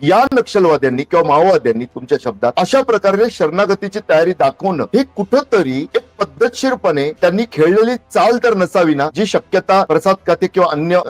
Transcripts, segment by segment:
या नक्षलवाद्यांनी किंवा माओवाद्यांनी तुमच्या शब्दात अशा प्रकारे शरणागतीची तयारी दाखवणं हे कुठंतरी एक पद्धतशीरपणे त्यांनी खेळलेली चाल तर नसावी ना जी शक्यता प्रसाद काते किंवा अन्य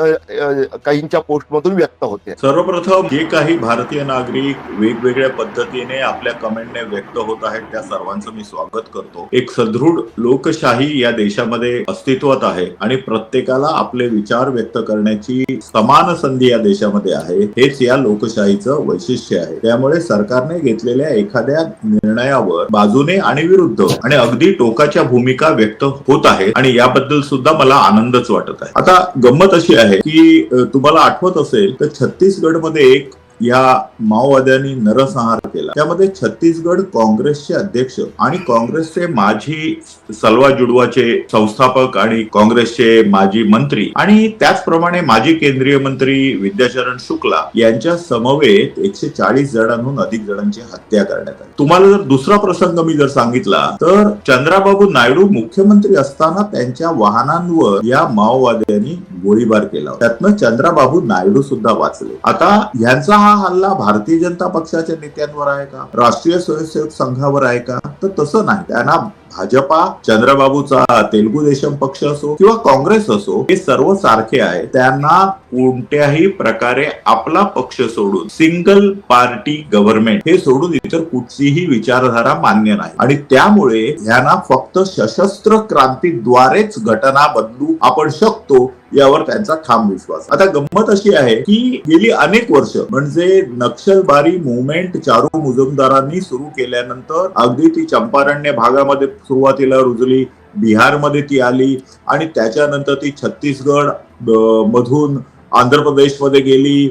काहींच्या पोस्ट मधून व्यक्त होते. सर्वप्रथम जे काही भारतीय नागरिक वेगवेगळ्या पद्धतीने आपल्या कमेंटने व्यक्त होत आहेत त्या सर्वांचं मी स्वागत करतो. एक सदृढ लोकशाही या देशामध्ये अस्तित्वात आहे आणि प्रत्येकाला आपले विचार व्यक्त करण्याची समान संधी या देशामध्ये आहे. हेच या लोकशाहीचं वैशिष्ट्य आहे. त्यामुळे सरकारने घेतलेल्या एखाद्या निर्णयावर बाजूने आणि विरुद्ध आणि अगदी टोकाच्या भूमिका व्यक्त होत आहेत आणि याबद्दल सुद्धा मला आनंदच वाटत आहे. आता गंमत अशी आहे की तुम्हाला आठवत असेल तर छत्तीसगडमध्ये एक या माओवाद्यांनी नरसंहार केला. त्यामध्ये छत्तीसगड काँग्रेसचे अध्यक्ष आणि काँग्रेसचे माजी सलवा जुडवाचे संस्थापक आणि काँग्रेसचे माजी मंत्री आणि त्याचप्रमाणे माजी केंद्रीय मंत्री विद्याचरण शुक्ला यांच्या समवेत एकशे चाळीस जणांहून अधिक जणांची हत्या करण्यात आली. तुम्हाला जर दुसरा प्रसंग मी जर सांगितला तर चंद्राबाबू नायडू मुख्यमंत्री असताना त्यांच्या वाहनांवर या माओवाद्यांनी गोळीबार केला त्यातनं चंद्राबाबू नायडू सुद्धा वाचले. आता ह्यांचा हा हल्ला भारतीय जनता पक्षाच्या नेत्यांवर आहे का? राष्ट्रीय स्वयंसेवक संघावर आहे का? तर तसं नाही. त्यांना भाजपा चंद्रबाबूचा तेलुगू देशम पक्ष असो किंवा काँग्रेस असो हे सर्व सारखे आहे त्यांना कोणत्याही प्रकारे आपला पक्ष सोडून सिंगल पार्टी गव्हर्नमेंट हे सोडून इतर कुठचीही विचारधारा मान्य नाही. आणि त्यामुळे ह्यांना फक्त सशस्त्र क्रांतीद्वारेच घटना बदलू आपण शकतो यावर त्यांचा ठाम विश्वास. आता गंमत अशी आहे की गेली अनेक वर्ष म्हणजे नक्षलबारी मुवमेंट चारू मुजुमदारांनी सुरू केल्यानंतर अगदी ती चंपारण्य भागामध्ये सुरुवातीला रुजली बिहारमध्ये ती आली आणि त्याच्यानंतर ती छत्तीसगड मधून आंध्र प्रदेशमध्ये गेली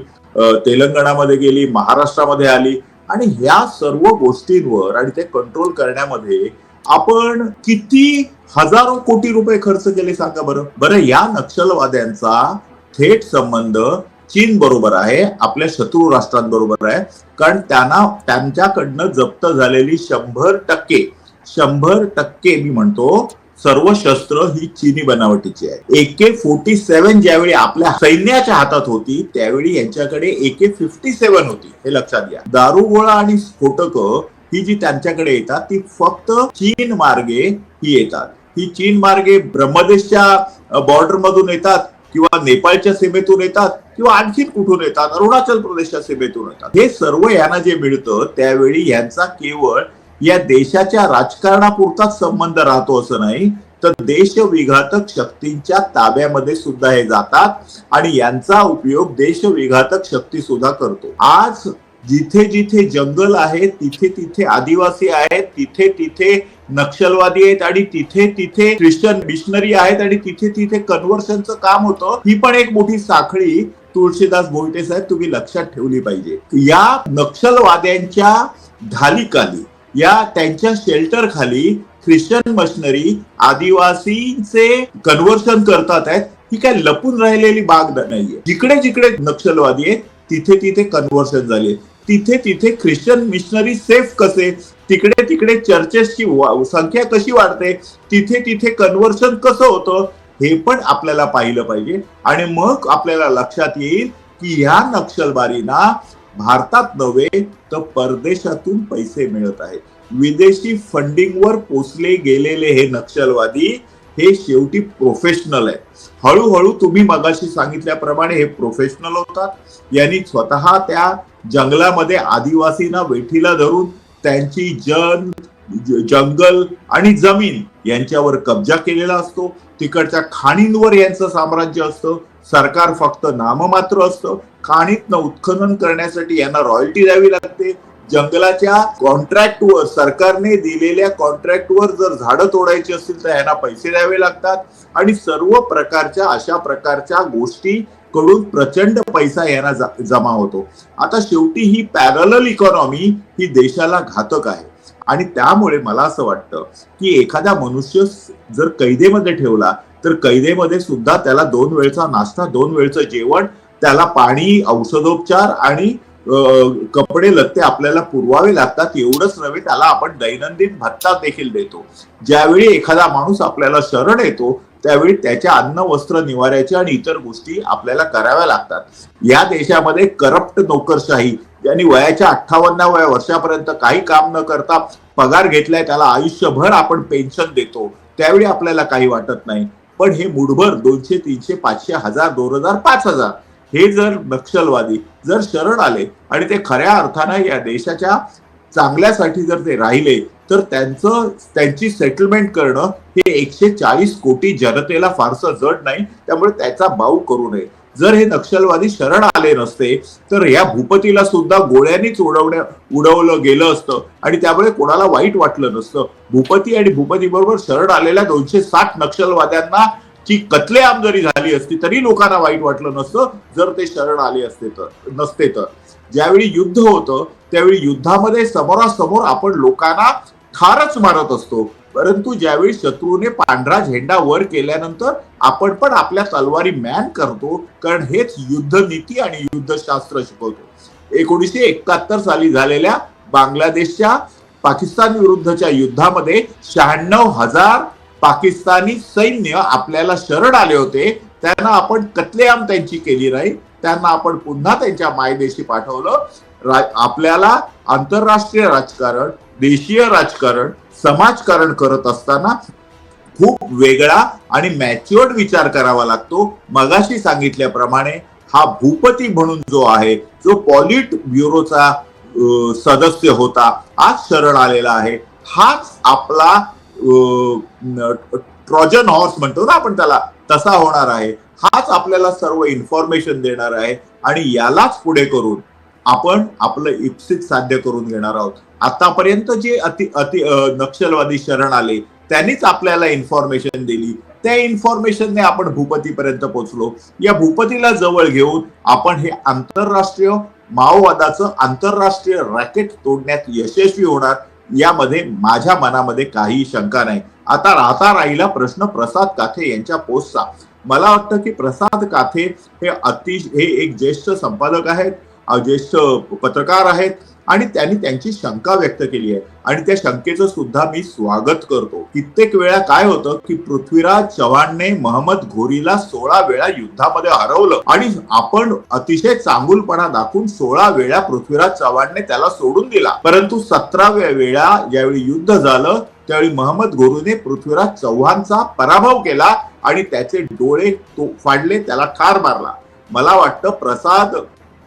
तेलंगणामध्ये गेली महाराष्ट्रामध्ये आली. आणि ह्या सर्व गोष्टींवर आणि ते कंट्रोल करण्यामध्ये आपण किती हजारो कोटी रुपये खर्च केले सांगा बरं. बरं या नक्षलवाद्यांचा थेट संबंध चीन बरोबर आहे आपल्या शत्रू राष्ट्रांबरोबर आहे. कारण त्यांना त्यांच्याकडनं जप्त झालेली शंभर टक्के शंभर टक्के मी म्हणतो सर्व शस्त्र ही चीनी बनावटीची आहे. एके फोर्टी सेव्हन ज्यावेळी आपल्या सैन्याच्या हातात होती त्यावेळी यांच्याकडे एके फिफ्टी सेव्हन होती. हे लक्षात घ्या. दारुगोळा आणि स्फोटक ही जी त्यांच्याकडे येतात ती फक्त चीन मार्गे ही येतात. ही चीन मार्गे ब्रह्मदेशच्या बॉर्डर मधून येतात किंवा नेपाळच्या सीमेतून येतात किंवा आणखीन कुठून येतात? अरुणाचल प्रदेशच्या सीमेतून येतात. हे सर्व यांना जे मिळतं त्यावेळी यांचा केवळ या देशाच्या राजकारणापुरताच संबंध राहतो असं नाही तर देशविघातक शक्तींच्या ताब्यामध्ये सुद्धा हे जातात आणि यांचा उपयोग देशविघातक शक्ती सुद्धा करतो. आज जिथे जिथे जंगल आहे तिथे तिथे आदिवासी आहेत तिथे तिथे नक्षलवादी आहेत आणि तिथे तिथे ख्रिश्चन मिशनरी आहेत आणि तिथे तिथे कन्व्हर्शनचं काम होतं. ही पण एक मोठी साखळी तुळशीदास भोईटे साहेब तुम्ही लक्षात ठेवली पाहिजे. या नक्षलवाद्यांच्या धालीखाली या त्यांच्या शेल्टर खाली ख्रिश्चन मशनरी आदिवासींचे कन्व्हर्शन करतात आहेत. ही काय लपून राहिलेली बाग नाहीये. जिकडे जिकडे नक्षलवादी आहेत तिथे तिथे कन्व्हर्शन झाले तिथे तिथे ख्रिश्चन मिशनरी सेफ कसे? तिकडे तिकडे चर्चेसची वा- संख्या कशी वाढते? तिथे तिथे कन्व्हर्शन कसं होतं? हे पण आपल्याला पाहिलं पाहिजे. आणि मग आपल्याला लक्षात येईल की ह्या नक्षलबारींना भारतात नव्हे तर परदेशातून पैसे मिळत आहेत. विदेशी फंडिंगवर पोचले गेलेले हे नक्षलवादी हे शेवटी प्रोफेशनल आहे हळूहळू तुम्ही मगाशी सांगितल्याप्रमाणे हे प्रोफेशनल होतात. यांनी स्वतः त्या जंगलामध्ये आदिवासींना वेठीला धरून त्यांची जन जंगल आणि जमीन यांच्यावर कब्जा केलेला असतो. तिकडच्या खाणींवर यांचं साम्राज्य असतं. सरकार फक्त नाममात्र असतं. खाणीतनं उत्खनन करण्यासाठी यांना रॉयल्टी द्यावी लागते. जंगलाच्या कॉन्ट्रॅक्टवर सरकारने दिलेल्या कॉन्ट्रॅक्टवर जर झाडं तोडायची असतील तर यांना पैसे द्यावे लागतात. आणि सर्व प्रकारच्या अशा प्रकारच्या गोष्टी कडून प्रचंड पैसा यांना जमा होतो. आता शेवटी ही पॅरल इकॉनॉमी ही देशाला घातक आहे. आणि त्यामुळे मला असं वाटतं की एखादा मनुष्य जर कैदेमध्ये ठेवला तर कैदेमध्ये सुद्धा त्याला दोन वेळचा नाश्ता दोन वेळचं जेवण त्याला पाणी औषधोपचार आणि कपडे लत्ते आपल्याला पुरवावे लागतात एवढंच नव्हे त्याला आपण दैनंदिन भत्ता देखील देतो. ज्यावेळी एखादा माणूस आपल्याला शरण येतो त्यावेळी त्याच्या अन्न वस्त्र निवाऱ्याच्या आणि इतर गोष्टी आपल्याला कराव्या लागतात. या देशामध्ये करप्ट नोकरशाही ज्यांनी वयाच्या अठ्ठावन्नाव्या वर्षापर्यंत काही काम न करता पगार घेतलाय त्याला आयुष्यभर आपण पेन्शन देतो. त्यावेळी आपल्याला काही वाटत नाही. पण हे मुठभर दोनशे तीनशे पाचशे हजार दोन हजार पाच हजार. हे जर नक्षलवादी जर शरण आले आणि ते खऱ्या अर्थानं या देशाच्या चांगल्यासाठी जर ते राहिले तर त्यांचं त्यांची सेटलमेंट करणं हे एकशे चाळीस कोटी जनतेला फारसं जड नाही. त्यामुळे त्याचा बाऊ करू नये. जर हे नक्षलवादी शरण आले नसते तर या भूपतीला सुद्धा गोळ्यांनीच उडवण्या उडवलं गेलं असतं. आणि त्यामुळे कोणाला वाईट वाटलं नसतं. भूपती आणि भूपती बरोबर शरण आलेल्या दोनशे साठ नक्षलवाद्यांना ची कत्लेआम जरी झाली असती तरी लोकांना वाईट वाटलं नसतं जर ते शरण आले असते तर नसते तर. ज्यावेळी युद्ध होतं त्यावेळी युद्धामध्ये समोरासमोर आपण लोकांना ठारच मारत असतो. परंतु ज्यावेळी शत्रूने पांढरा झेंडा वर केल्यानंतर आपण पण आपल्या तलवारी मॅन करतो कारण हेच युद्धनीती आणि युद्धशास्त्र शिकवतो. एकोणीसशे एकाहत्तर साली झालेल्या बांगलादेशच्या पाकिस्तान विरुद्धच्या युद्धामध्ये शहाण्णव हजार पाकिस्तानी सैन्य आपल्याला शरण आले होते. त्यांना आपण कत्लेआम त्यांची केली नाही. त्यांना आपण पुन्हा त्यांच्या मायदेशी पाठवलं. आपल्याला आंतरराष्ट्रीय राजकारण देशीय राजकारण समाजकारण करत असताना खूप वेगळा आणि मॅच्युअर्ड विचार करावा लागतो. मगाशी सांगितल्याप्रमाणे हा भूपती म्हणून जो आहे जो पॉलिट ब्युरोचा सदस्य होता आज शरण आलेला आहे. हाच आपला ट्रॉजन हॉर्स म्हणतो ना आपण त्याला तसा होणार आहे. हाच आपल्याला सर्व इन्फॉर्मेशन देणार आहे आणि यालाच पुढे करून आपण आपलं इप्सित साध्य करून घेणार आहोत. आतापर्यंत जे अति अति नक्षलवादी शरण आले त्यांनीच आपल्याला इन्फॉर्मेशन दिली. त्या इन्फॉर्मेशनने आपण भूपतीपर्यंत पोहोचलो. या भूपतीला जवळ घेऊन आपण हे आंतरराष्ट्रीय माओवादाचं आंतरराष्ट्रीय रॅकेट तोडण्यात यशस्वी होणार यामध्ये माझ्या मनामध्ये काही शंका नाही. आता राहता राहिला प्रश्न प्रसाद काथे यांच्या पोस्टचा. मला वाटतं की प्रसाद काथे हे अतिशय हे एक ज्येष्ठ संपादक आहेत. ज्येष्ठ पत्रकार आहेत आणि त्यांनी त्यांची शंका व्यक्त केली आहे. आणि त्या शंकेचं सुद्धा मी स्वागत करतो. कित्येक वेळा काय होतं की पृथ्वीराज चव्हाणने महम्मद घोरीला सोळा वेळा युद्धामध्ये हरवलं. आणि आपण अतिशय चांगुलपणा दाखवून सोळा वेळा पृथ्वीराज चव्हाणने त्याला सोडून दिला. परंतु सतराव्या वेळा ज्यावेळी युद्ध झालं त्यावेळी महम्मद गोरूने पृथ्वीराज चव्हाणचा पराभव केला आणि त्याचे डोळे तो फाडले त्याला ठार मारला. मला वाटतं प्रसाद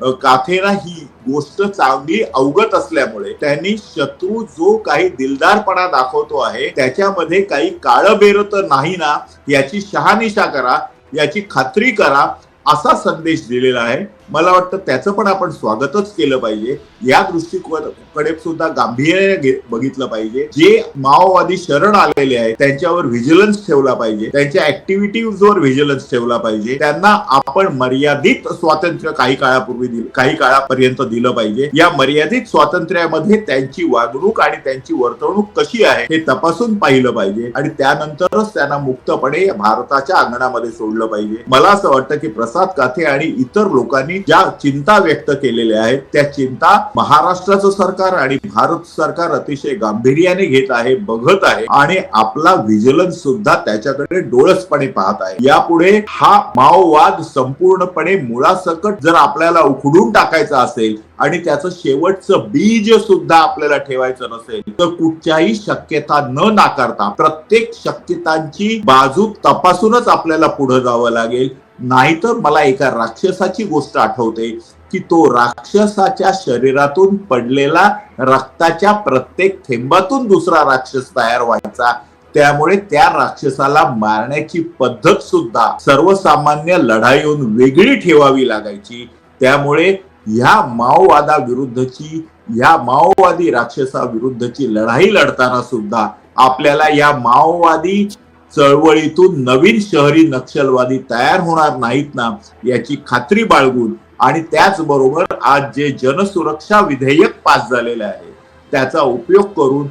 काथेरा काथेला ही गोष्ट चांगली अवगत असल्यामुळे त्यांनी शत्रू जो काही दिलदारपणा दाखवतो आहे त्याच्यामध्ये काही काळबेर तर नाही ना याची शहानिशा करा याची खात्री करा असा संदेश दिलेला आहे. मला वाटतं त्याचं पण आपण स्वागतच केलं पाहिजे. या दृष्टिकोनाकडे सुद्धा गांभीर्याने बघितलं पाहिजे. जे माओवादी शरण आलेले आहेत त्यांच्यावर व्हिजिलन्स ठेवला पाहिजे. त्यांच्या ऍक्टिव्हिटीजवर व्हिजिलन्स ठेवला पाहिजे. त्यांना आपण मर्यादित स्वातंत्र्य काही काळापूर्वी दिलं काही काळापर्यंत दिलं पाहिजे. या मर्यादित स्वातंत्र्यामध्ये त्यांची वागणूक आणि त्यांची वर्तवणूक कशी आहे हे तपासून पाहिलं पाहिजे. आणि त्यानंतरच त्यांना मुक्तपणे भारताच्या अंगणामध्ये सोडलं पाहिजे. मला असं वाटतं की प्रसाद काथे आणि इतर लोकांनी ज्या चिंता व्यक्त केलेल्या आहेत त्या चिंता महाराष्ट्राचं सरकार आणि भारत सरकार अतिशय गांभीर्याने घेत आहे बघत आहे आणि आपला व्हिजिलन्स सुद्धा त्याच्याकडे डोळसपणे पाहत आहे. यापुढे हा माओवाद संपूर्णपणे मुळासकट जर आपल्याला उखडून टाकायचा असेल आणि त्याचं शेवटचं बीज सुद्धा आपल्याला ठेवायचं नसेल तर कुठच्याही शक्यता न नाकारता प्रत्येक शक्यतांची बाजू तपासूनच आपल्याला पुढे जावं लागेल. नाहीतर मला एका राक्षसाची गोष्ट आठवते की तो राक्षसाच्या शरीरातून पडलेला रक्ताच्या प्रत्येक थेंबातून दुसरा राक्षस तयार व्हायचा. त्यामुळे त्या राक्षसाला मारण्याची पद्धत सुद्धा सर्वसामान्य लढाईहून वेगळी ठेवावी लागायची. त्यामुळे ह्या माओवादाविरुद्धची या माओवादी राक्षसाविरुद्धची लढाई लढताना सुद्धा आपल्याला या माओवादी चळवळीतून नवीन शहरी नक्षलवादी तयार होणार नाहीत ना याची खात्री बाळगून आणि त्याचबरोबर आज जे जनसुरक्षा विधेयक पास झालेले आहे त्याचा उपयोग करून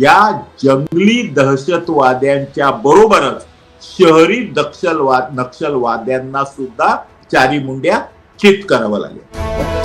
या जंगली दहशतवाद्यांच्या बरोबरच शहरी दक्षलवाद नक्षलवाद्यांना सुद्धा चारी मुंड्या चित करावं लागेल